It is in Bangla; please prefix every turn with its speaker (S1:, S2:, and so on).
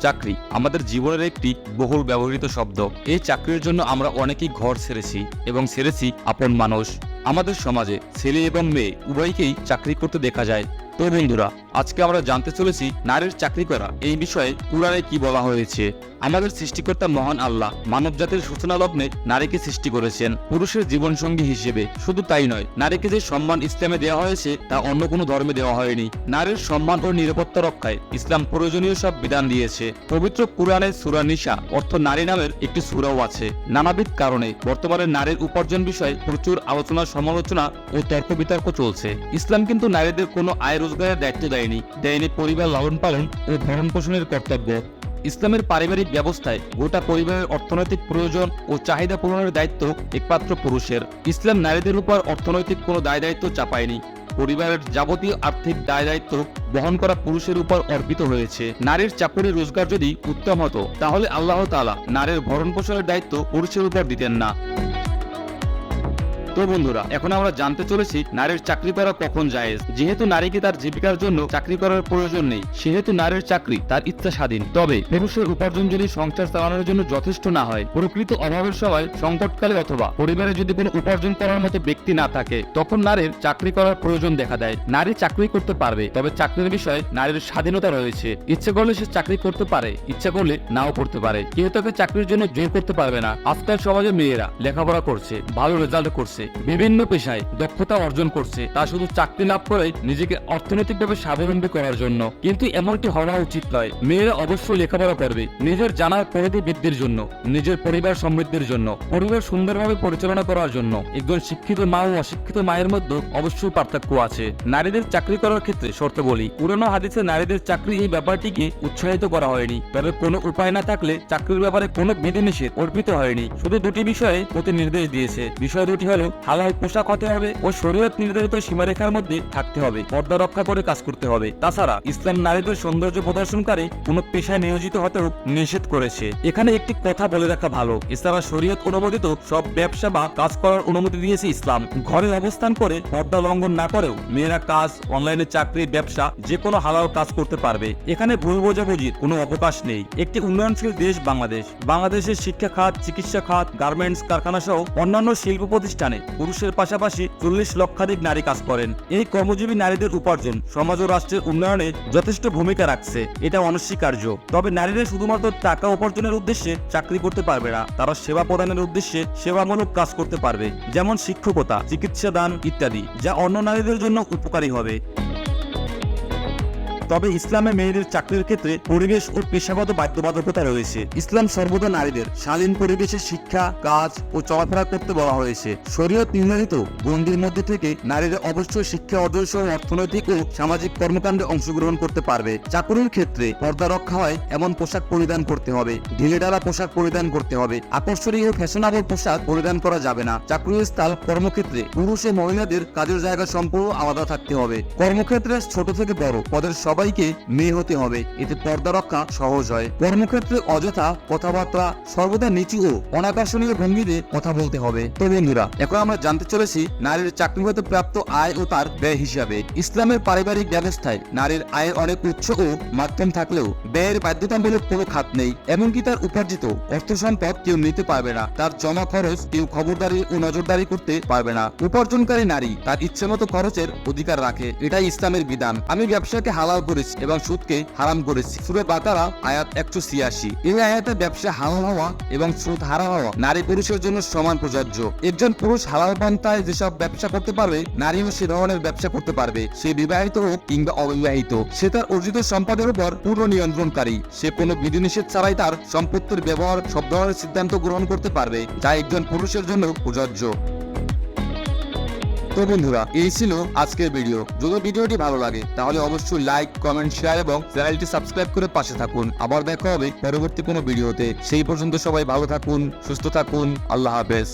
S1: চাকরি, আমাদের জীবনের একটি বহুল ব্যবহৃত শব্দ। এই চাকরির জন্য আমরা অনেকেই ঘর ছেড়েছি এবং ছেড়েছি আপন মানুষ। আমাদের সমাজে ছেলে এবং মেয়ে উভয়কেই চাকরি করতে দেখা যায়। তো বন্ধুরা আজকে আমরা জানতে চলেছি নারীর চাকরি করা। এই বিষয়ে কুরআনে কি বলা হয়েছে? আমাদের সৃষ্টিকর্তা মহান আল্লাহ মানব জাতির সূচনা লগ্নে নারীকে সৃষ্টি করেছেন, পুরুষের জীবনসঙ্গী হিসেবে। শুধু তাই নয়, নারীকে যে সম্মান ইসলামে দেওয়া হয়েছে, তা অন্য কোনো ধর্মে দেওয়া হয়নি। নারীর সম্মান ও নিরাপত্তা রক্ষায় ইসলাম প্রয়োজনীয় সব বিধান দিয়েছে। পবিত্র কুরআনের সুরা নিশা অর্থ নারী নামের একটি সুরাও আছে। নানাবিধ কারণে বর্তমানে নারীর উপার্জন বিষয়ে প্রচুর আলোচনা, সমালোচনা ও তর্ক বিতর্ক চলছে। ইসলাম কিন্তু নারীদের কোনো আয় রোজগারের দায়িত্ব দেয়নি। দেয়নি পরিবার লালন পালন ও ভরণ পোষণের কর্তব্য। ইসলামের পারিবারিক ব্যবস্থায় গোটা পরিবারের অর্থনৈতিক প্রয়োজন ও চাহিদা পূরণের দায়িত্ব একমাত্র পুরুষের। ইসলাম নারীদের উপর অর্থনৈতিক কোনো দায় দায়িত্ব চাপায়নি। পরিবারের যাবতীয় আর্থিক দায় দায়িত্ব বহন করা পুরুষের উপর অর্পিত হয়েছে। নারীর চাকরি রোজগার যদি উত্তম হতো, তাহলে আল্লাহ তাআলা নারীর ভরণ পোষণের দায়িত্ব পুরুষের উপর দিতেন না। তো বন্ধুরা, এখন আমরা জানতে চলেছি নারীর চাকরি করা কখন জায়েজ। যেহেতু নারীকে তার জীবিকার জন্য চাকরি করার প্রয়োজন নেই, সেহেতু নারীর চাকরি তার ইচ্ছা স্বাধীন। তবে পুরুষের উপার্জন যদি সংসার চালানোর জন্য যথেষ্ট না হয়, প্রকৃত অভাবের সময়, সংকটকালে অথবা পরিবারে যদি কোনো উপার্জন করার মতো ব্যক্তি না থাকে, তখন নারীর চাকরি করার প্রয়োজন দেখা দেয়। নারী চাকরি করতে পারবে, তবে চাকরির বিষয়ে নারীর স্বাধীনতা রয়েছে। ইচ্ছে করলে সে চাকরি করতে পারে, ইচ্ছে করলে নাও করতে পারে। কেউ তাকে চাকরির জন্য জোর করতে পারবে না। আজকাল সমাজে মেয়েরা লেখাপড়া করছে, ভালো রেজাল্ট করছে। বিভিন্ন পেশায় দক্ষতা অর্জন করছে। তা শুধু চাকরি লাভ করে নিজেকে অর্থনৈতিকভাবে স্বাবলম্বী করার জন্য। কিন্তু এমনটি হওয়া উচিত নয়। মেয়েরা অবশ্যই লেখাপড়া করবে। নিজের জানার পরিধি বৃদ্ধির জন্য, নিজের পরিবার সমৃদ্ধির জন্য, পরিবার সুন্দরভাবে পরিচালনা করার জন্য। একজন শিক্ষিত মা ও অশিক্ষিত মায়ের মধ্যে অবশ্যই পার্থক্য আছে। নারীদের চাকরি করার ক্ষেত্রে শর্ত বলি, পুরনো হাদিসে নারীদের চাকরি এই ব্যাপারটিকে উৎসাহিত করা হয়নি। তবে কোনো উপায় না থাকলে চাকরির ব্যাপারে কোনো বিধিনিষেধ অর্পিত হয়নি। শুধু দুটি বিষয়ে প্রতি নির্দেশ দিয়েছে। বিষয় দুটি হলো হালাল পোশাক হতে হবে ও শরীয়ত নির্ধারিত সীমারেখার মধ্যে থাকতে হবে। পর্দা রক্ষা করে কাজ করতে হবে। তাছাড়া ইসলাম নারীদের সৌন্দর্য প্রদর্শনকারী কোনো পেশায় নিয়োজিত হতেও নিষেধ করেছে। এখানে একটি কথা বলে রাখা ভালো। এছাড়া শরীয়ত অনুমোদিত সব ব্যবসা বা কাজ করার অনুমতি দিয়েছে ইসলাম। ঘরে অবস্থান করে পর্দা লঙ্ঘন না করেও মেয়েরা কাজ, অনলাইনে চাকরি, ব্যবসা যে কোনো হালাল কাজ করতে পারবে। এখানে ভুল বোঝাবুঝির কোনো অবকাশ নেই। একটি উন্নয়নশীল দেশ বাংলাদেশ। বাংলাদেশের শিক্ষা খাত, চিকিৎসা খাত, গার্মেন্টস, কারখানা সহ অন্যান্য শিল্প প্রতিষ্ঠানে পুরুষের পাশাপাশি চল্লিশ লক্ষাধিক নারী কাজ করেন। এই কর্মজীবী নারীদের উপার্জন সমাজ ও রাষ্ট্রের উন্নয়নে যথেষ্ট ভূমিকা রাখছে। এটা অনস্বীকার্য। তবে নারীরা শুধুমাত্র টাকা উপার্জনের উদ্দেশ্যে চাকরি করতে পারবে না। তারা সেবা প্রদানের উদ্দেশ্যে সেবামূলক কাজ করতে পারবে। যেমন শিক্ষকতা চিকিৎসা দান ইত্যাদি, যা অন্য নারীদের জন্য উপকারী হবে। তবে ইসলামে মেয়েদের চাকরির ক্ষেত্রে পরিবেশ ও পেশাগত বাধ্যবাধকতা রয়েছে। ইসলাম সর্বদা নারীদের স্বাধীন পরিবেশে শিক্ষা, কাজ ও চলাফেরা করতে বলা হয়েছে। শরীয়ত নির্ধারিত গণ্ডির মধ্যে থেকে নারীরা অবশ্যই শিক্ষা অর্জন সহ অর্থনৈতিক ও সামাজিক কর্মকাণ্ডে অংশগ্রহণ করতে পারবে। চাকরির ক্ষেত্রে পর্দা রক্ষা হয় এমন পোশাক পরিধান করতে হবে। ঢিলেডালা পোশাক পরিধান করতে হবে। আকর্ষণীয় ফ্যাশনেবল পোশাক পরিধান করা যাবে না। চাকরির স্থল কর্মক্ষেত্রে পুরুষ ও মহিলাদের কাজের জায়গা সম্পূর্ণ আলাদা থাকতে হবে। কর্মক্ষেত্রে ছোট থেকে বড় পদের সবাইকে মেয়ে হতে হবে। এতে পর্দা রক্ষা সহজ হয়। কর্মক্ষেত্রে অযথা কথাবার্তা, সর্বদা নিচু ও অনাকর্ষণীয় ভঙ্গিতে কথা বলতে হবে। তো বন্ধুরা, এখন আমরা জানতে চলেছি নারীর চাকরি হতে প্রাপ্ত আয় ও তার ব্যয় হিসাবে। ইসলামের পারিবারিক ব্যবস্থায় নারীর আয়ের অনেক উৎস ও মাধ্যম থাকলেও ব্যয়ের বাধ্যতামূলক কোনো খাত নেই। এমনকি তার উপার্জিত অর্থ সম্পদ কেউ নিতে পারবে না। তার জমা খরচ কেউ খবরদারি ও নজরদারি করতে পারবে না। উপার্জনকারী নারী তার ইচ্ছে মতো খরচের অধিকার রাখে। এটাই ইসলামের বিধান। আমি ব্যবসাকে হালাল করেছি এবং সুদকে হারাম করেছি। সুরে বাতারা আয়াত একশো ছিয়াশি। এই আয়াতে ব্যবসা হালাল হওয়া এবং সুদ হারাম হওয়া নারী পুরুষের জন্য সমান প্রযোজ্য। একজন পুরুষ হালাল পন্থায় যেসব ব্যবসা করতে পারবে নারীও সে ধরনের ব্যবসা করতে পারবে। সে বিবাহিত হোক কিংবা অবিবাহিত, সে তার অর্জিত সম্পদের উপর পূর্ণ নিয়ন্ত্রণকারী। সে কোনো বিধিনিষেধ ছাড়াই তার সম্পত্তির ব্যবহার সব ধরনের সিদ্ধান্ত গ্রহণ করতে পারবে, যা একজন পুরুষের জন্য প্রযোজ্য। তো বন্ধুরা, এই ছিল আজকের ভিডিও যদি ভিডিওটি ভালো লাগে, তাহলে অবশ্যই লাইক কমেন্ট শেয়ার এবং চ্যানেলটি সাবস্ক্রাইব করে পাশে থাকুন। আবার দেখা হবে পরবর্তী কোনো ভিডিওতে সেই পর্যন্ত সবাই ভালো থাকুন, সুস্থ থাকুন। আল্লাহ হাফেজ।